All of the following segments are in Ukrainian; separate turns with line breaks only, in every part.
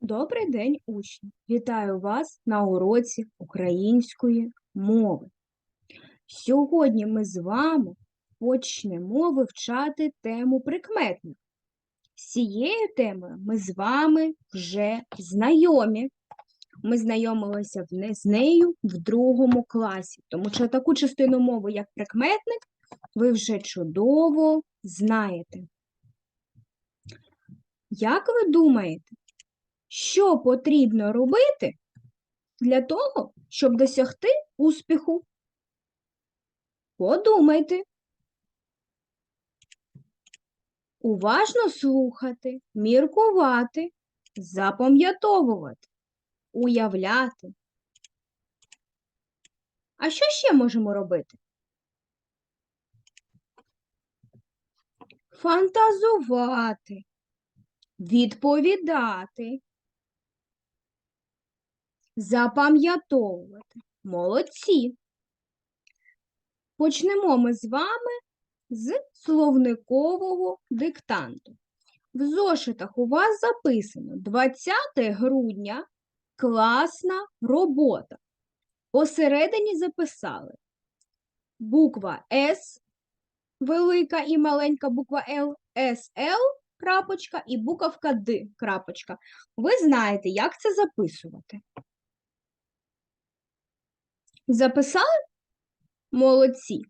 Добрий день, учні! Вітаю вас на уроці української мови. Сьогодні ми з вами почнемо вивчати тему прикметник. З цією темою ми з вами вже знайомі. Ми знайомилися з нею в другому класі, тому що таку частину мови, як прикметник, ви вже чудово знаєте. Як ви думаєте, що потрібно робити для того, щоб досягти успіху? Подумайте. Уважно слухати, міркувати, запам'ятовувати, уявляти. А що ще можемо робити? Фантазувати, відповідати, запам'ятовувати. Молодці. Почнемо ми з вами з словникового диктанту. В зошитах у вас записано 20 грудня класна робота. Посередині записали буква С, велика і маленька буква Л, СЛ, крапочка і буковка Д, крапочка. Ви знаєте, як це записувати. Записали? Молодці.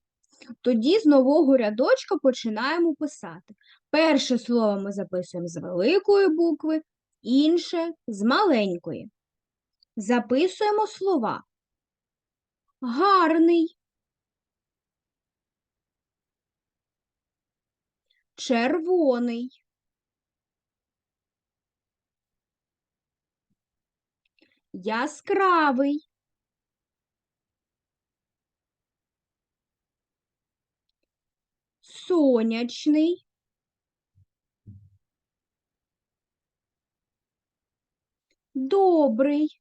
Тоді з нового рядочка починаємо писати. Перше слово ми записуємо з великої букви, інше з маленької. Записуємо слова. Гарний. Червоний. Яскравий. сонячний, добрий,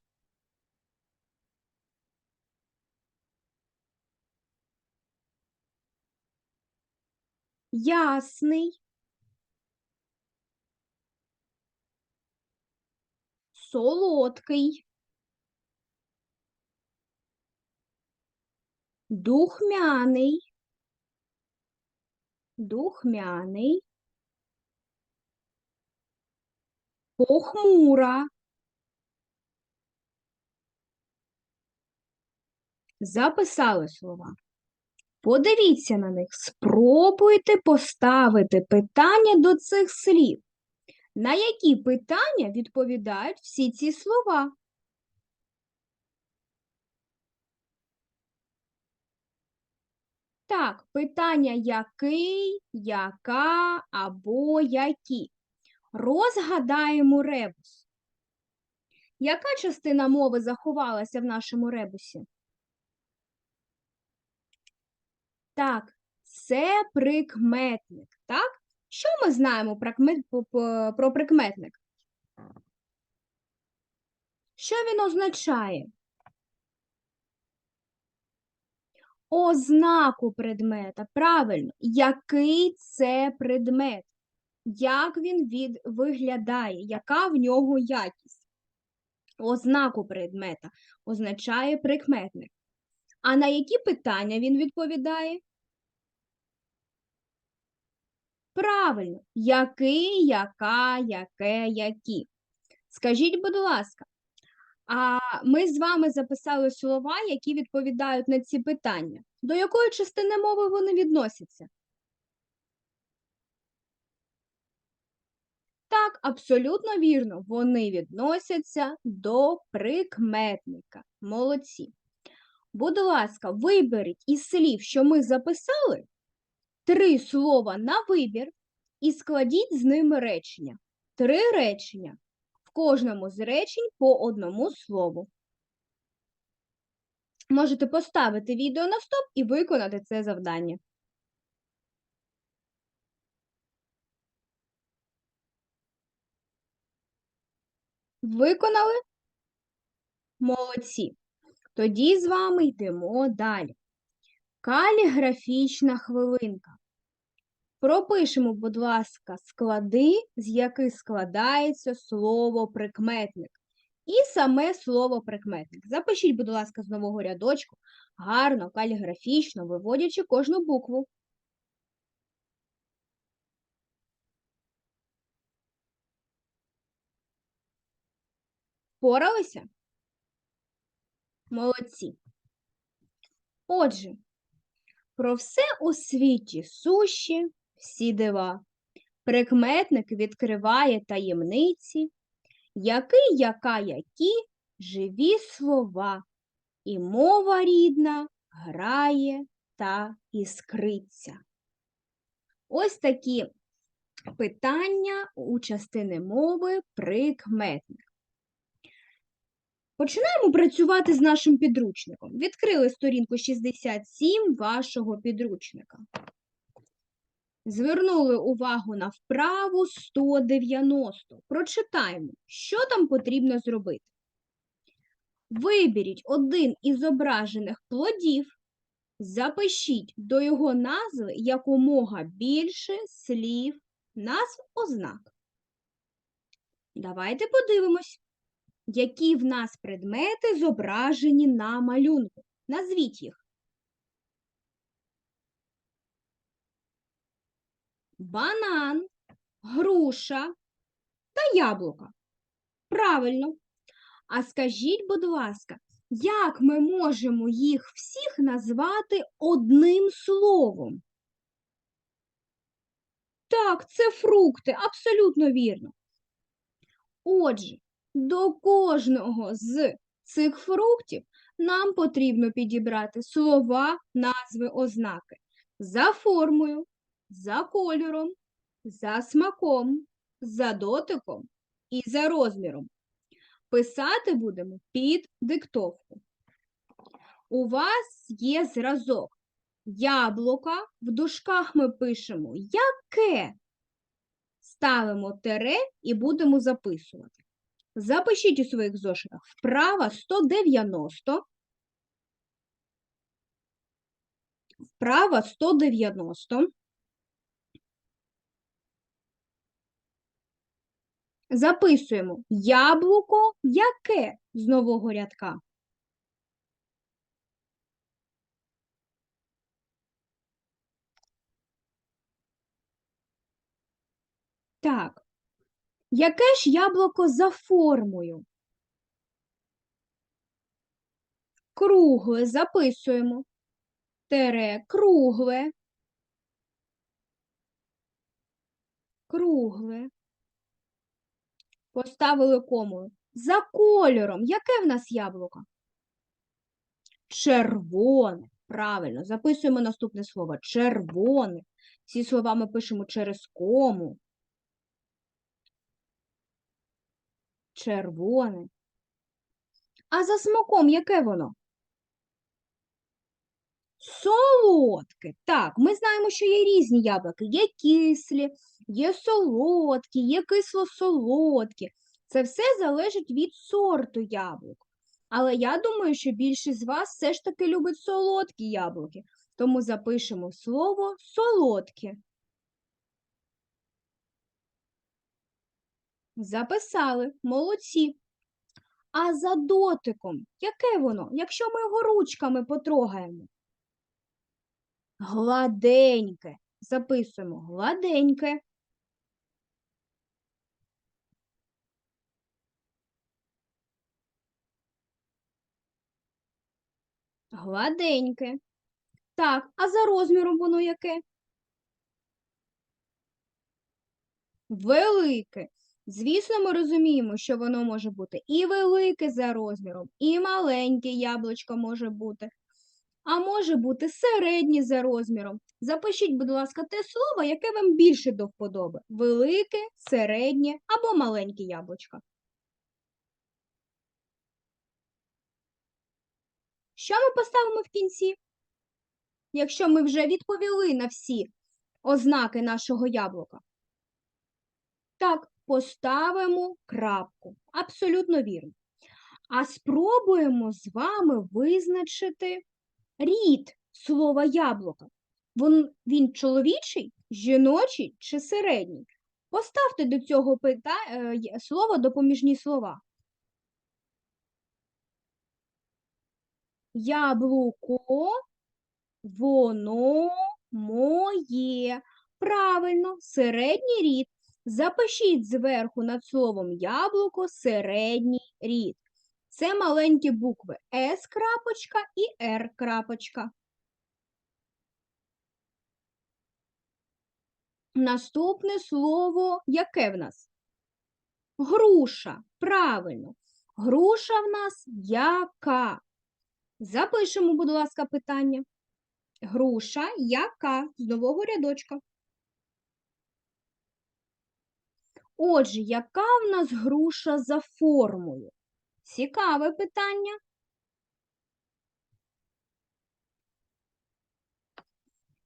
ясний, солодкий, духмяний, духмяний, похмура, записали слова. Подивіться на них, спробуйте поставити питання до цих слів. На які питання відповідають всі ці слова? Так, питання який, яка або які. Розгадаємо ребус. Яка частина мови заховалася в нашому ребусі? Так, це прикметник, так? Що ми знаємо про, прикметник? Що він означає? Ознаку предмета. Правильно. Який це предмет? Як він від... виглядає? Яка в нього якість? Ознаку предмета означає прикметник. А на які питання він відповідає? Правильно. Який, яка, яке, які. Скажіть, будь ласка, а ми з вами записали слова, які відповідають на ці питання. До якої частини мови вони відносяться? Так, абсолютно вірно. Вони відносяться до прикметника. Молодці. Будь ласка, виберіть із слів, що ми записали, три слова на вибір і складіть з ними речення. Три речення. Кожному з речень по одному слову. Можете поставити відео на стоп і виконати це завдання. Виконали? Молодці. Тоді з вами йдемо далі. Каліграфічна хвилинка. Пропишемо, будь ласка, склади, з яких складається слово прикметник. І саме слово прикметник. Запишіть, будь ласка, з нового рядочку, гарно, каліграфічно, виводячи кожну букву. Впоралися? Молодці. Отже, про все у світі суші, всі дива. Прикметник відкриває таємниці, який, яка, які живі слова, і мова рідна грає та іскриться. Ось такі питання у частини мови прикметник. Починаємо працювати з нашим підручником. Відкрили сторінку 67 вашого підручника. Звернули увагу на вправу 190. Прочитаємо, що там потрібно зробити. Виберіть один із зображених плодів, запишіть до його назви якомога більше слів, назв ознак. Давайте подивимось, які в нас предмети зображені на малюнку. Назвіть їх. Банан, груша та яблука. Правильно. А скажіть, будь ласка, як ми можемо їх всіх назвати одним словом? Так, це фрукти, абсолютно вірно. Отже, до кожного з цих фруктів нам потрібно підібрати слова, назви, ознаки за формою, за кольором, за смаком, за дотиком і за розміром. Писати будемо під диктовку. У вас є зразок. Яблука в дужках ми пишемо яке. Ставимо тере і будемо записувати. Запишіть у своїх зошитах вправа 190. Вправа 190. Записуємо яблуко яке з нового рядка. Так. Яке ж яблуко за формою? Кругле записуємо. Тере кругле. Кругле. Поставили кому. За кольором. Яке в нас яблуко? Червоне. Правильно. Записуємо наступне слово. Червоне. Ці слова ми пишемо через кому. Червоне. А за смаком яке воно? Солодке. Так, ми знаємо, що є різні яблуки. Є кислі, є солодкі, є кисло-солодкі. Це все залежить від сорту яблук. Але я думаю, що більшість з вас все ж таки любить солодкі яблуки. Тому запишемо слово солодке. Записали, молодці. А за дотиком, яке воно, якщо ми його ручками потрогаємо? Гладеньке. Записуємо гладеньке. Гладеньке. Так, а за розміром воно яке? Велике. Звісно, ми розуміємо, що воно може бути і велике за розміром, і маленьке яблучко може бути, а може бути середнє за розміром. Запишіть, будь ласка, те слово, яке вам більше до вподоби: велике, середнє або маленьке яблучко. Що ми поставимо в кінці? Якщо ми вже відповіли на всі ознаки нашого яблука? Так, поставимо крапку. Абсолютно вірно. А спробуємо з вами визначити рід слова яблука. Він, він чоловічий жіночий чи середній? Поставте до цього пита... е, слова допоміжні слова. Яблуко, воно моє. Правильно, середній рід. Запишіть зверху над словом яблуко середній рід. Це маленькі букви С крапочка і Р крапочка. Наступне слово яке в нас? Груша. Правильно. Груша в нас яка? Запишемо, будь ласка, питання. Груша яка з нового рядочка. Отже, яка в нас груша за формою? Цікаве питання.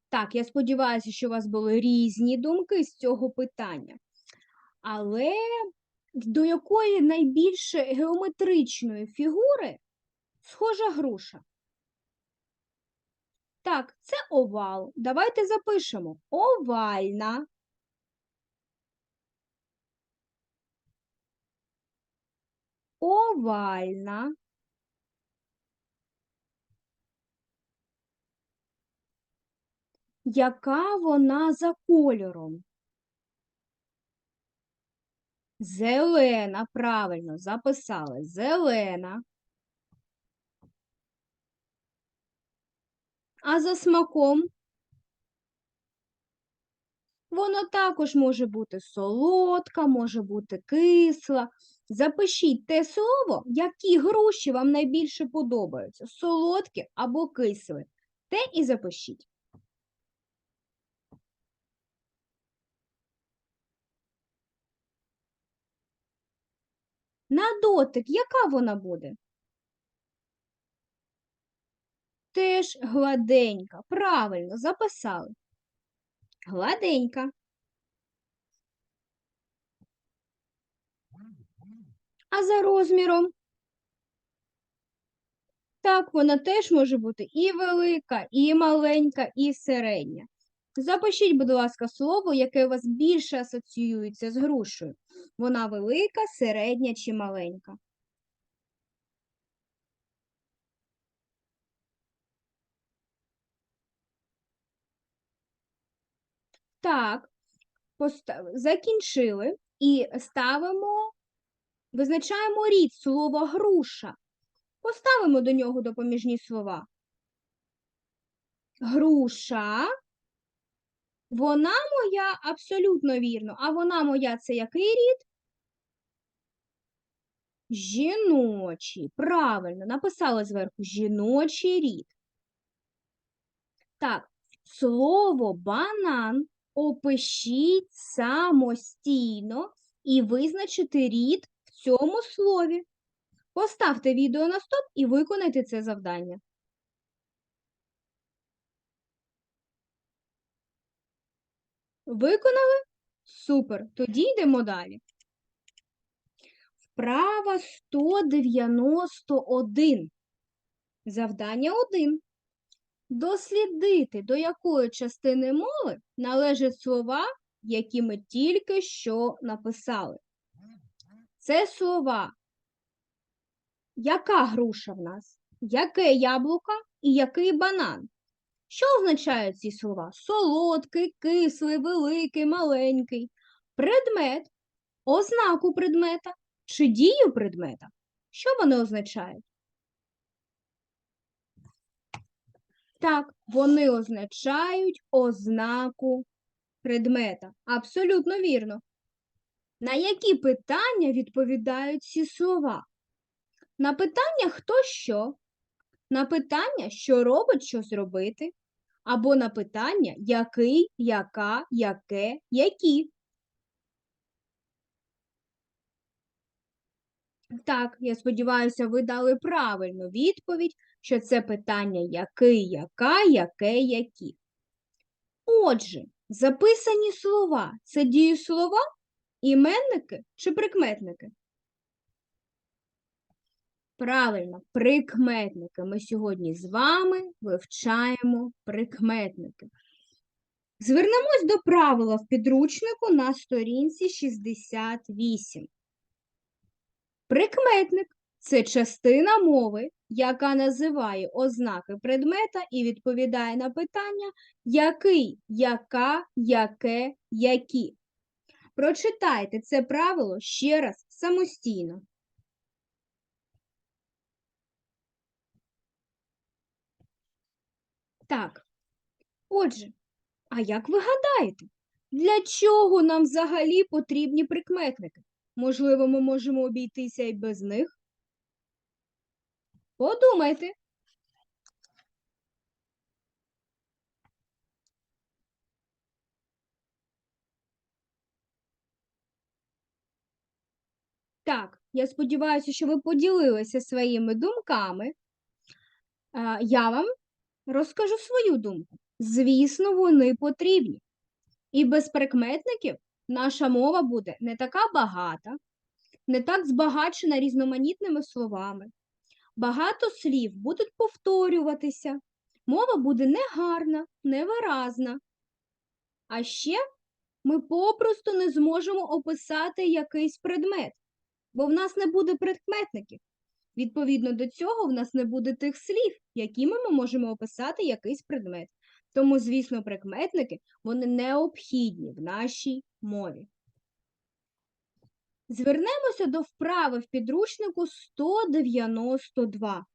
Так, я сподіваюся, що у вас були різні думки з цього питання. Але до якої найбільше геометричної фігури схожа груша? Так, це овал. Давайте запишемо. Овальна. Овальна. Яка вона за кольором? Зелена, правильно, записали. Зелена. А за смаком? Воно також може бути солодка, може бути кисла. Запишіть те слово, які груші вам найбільше подобаються. Солодкі або кислі. Те і запишіть. На дотик, яка вона буде? Теж гладенька. Правильно, записали. Гладенька. А за розміром? Так, вона теж може бути і велика, і маленька, і середня. Запишіть, будь ласка, слово, яке у вас більше асоціюється з грушею. Вона велика, середня чи маленька. Так, закінчили і ставимо, визначаємо рід слова груша. Поставимо до нього допоміжні слова. Груша. Вона моя абсолютно вірно. А вона моя це який рід? Жіночий. Правильно, написали зверху жіночий рід. Так, слово банан опишіть самостійно і визначити рід цьому слові. Поставте відео на стоп і виконайте це завдання. Виконали? Супер. Тоді йдемо далі. Вправа 191. Завдання 1. Дослідити, до якої частини мови належать слова, які ми тільки що написали. Це слова. Яка груша в нас? Яке яблуко і який банан? Що означають ці слова? Солодкий, кислий, великий, маленький. Предмет, ознаку предмета чи дію предмета. Що вони означають? Так, вони означають ознаку предмета. Абсолютно вірно. На які питання відповідають ці слова? На питання хто що? На питання, що робить, що зробити? Або на питання який, яка, яке, які. Так, я сподіваюся, ви дали правильну відповідь, що це питання який, яка, яке, які. Отже, записані слова це дієслова, іменники чи прикметники? Правильно, прикметники. Ми сьогодні з вами вивчаємо прикметники. Звернемось до правила в підручнику на сторінці 68. Прикметник це частина мови, яка називає ознаки предмета і відповідає на питання який, яка, яке, які. Прочитайте це правило ще раз самостійно. Так, отже, а як ви гадаєте, для чого нам взагалі потрібні прикметники? Можливо, ми можемо обійтися і без них? Подумайте. Так, я сподіваюся, що ви поділилися своїми думками. Я вам розкажу свою думку. Звісно, вони потрібні. І без прикметників наша мова буде не така багата, не так збагачена різноманітними словами. Багато слів будуть повторюватися, мова буде негарна, невиразна. А ще ми попросту не зможемо описати якийсь предмет, бо в нас не буде прикметників. Відповідно до цього, в нас не буде тих слів, якими ми можемо описати якийсь предмет. Тому, звісно, прикметники вони необхідні в нашій мові. Звернемося до вправи в підручнику 192.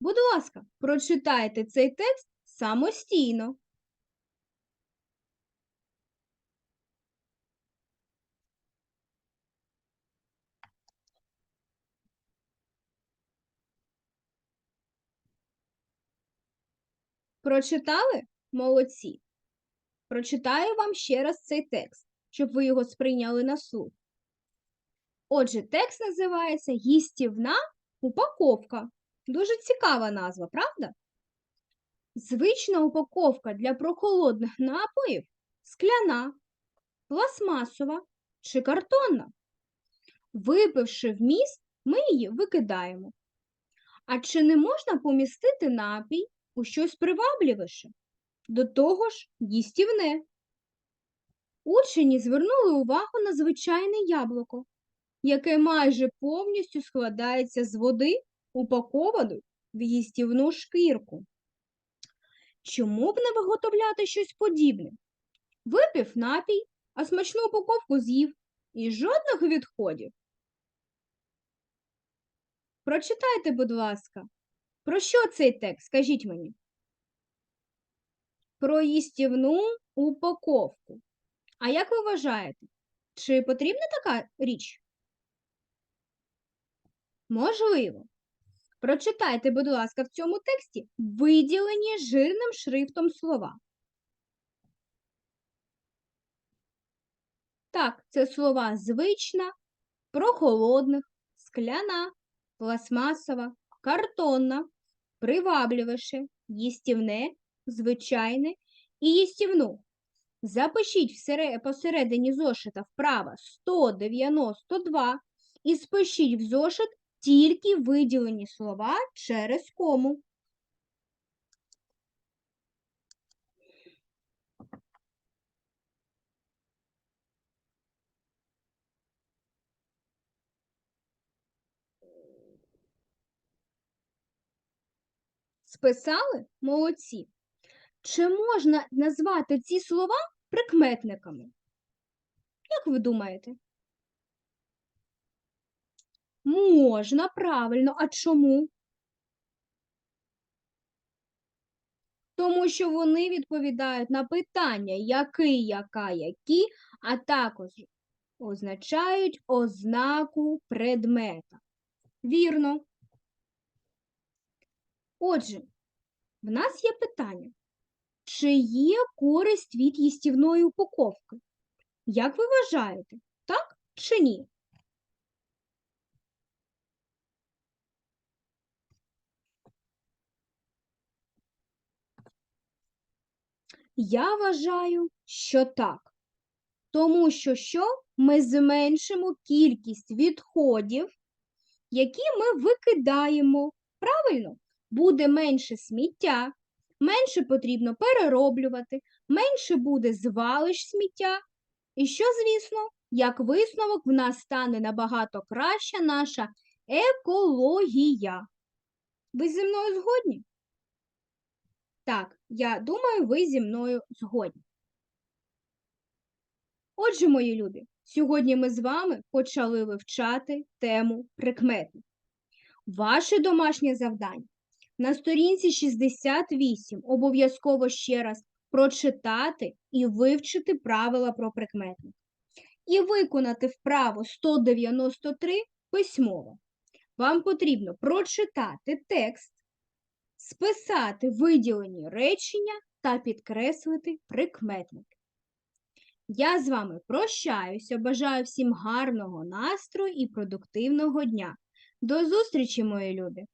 Будь ласка, прочитайте цей текст самостійно. Прочитали? Молодці. Прочитаю вам ще раз цей текст, щоб ви його сприйняли на слух. Отже, текст називається Їстівна упаковка. Дуже цікава назва, правда? Звична упаковка для прохолодних напоїв скляна, пластмасова чи картонна. Випивши вміст, ми її викидаємо. А чи не можна помістити напій у щось привабливіше? До того ж, їстівне. Учені звернули увагу на звичайне яблуко, яке майже повністю складається з води, упакованої в їстівну шкірку. Чому б не виготовляти щось подібне? Випив напій, а смачну упаковку з'їв і жодних відходів. Прочитайте, будь ласка, про що цей текст? Скажіть мені. Про їстівну упаковку. А як ви вважаєте, чи потрібна така річ? Можливо. Прочитайте, будь ласка, в цьому тексті виділені жирним шрифтом слова. Так, це слова звична, прохолодних, скляна, пластмасова, картонна, привабливіше, їстівне, звичайне і їстівну. Запишіть посередині зошита вправо 192 і спишіть в зошит тільки виділені слова через кому. Списали? Молодці. Чи можна назвати ці слова прикметниками? Як ви думаєте? Можна, правильно. А чому? Тому що вони відповідають на питання який, яка, які, а також означають ознаку предмета. Вірно. Отже, в нас є питання. Чи є користь від їстівної упаковки? Як ви вважаєте, так чи ні? Я вважаю, що так. Тому що що ми зменшимо кількість відходів, які ми викидаємо. Правильно, буде менше сміття, менше потрібно перероблювати, менше буде звалищ сміття. І що, звісно, як висновок, в нас стане набагато краща наша екологія. Ви зі мною згодні? Так, я думаю, ви зі мною згодні. Отже, мої люди, сьогодні ми з вами почали вивчати тему прикметник. Ваше домашнє завдання на сторінці 68 обов'язково ще раз прочитати і вивчити правила про прикметник. І виконати вправо 193 письмово. Вам потрібно прочитати текст, списати виділені речення та підкреслити прикметник. Я з вами прощаюся, бажаю всім гарного настрою і продуктивного дня. До зустрічі, мої люди!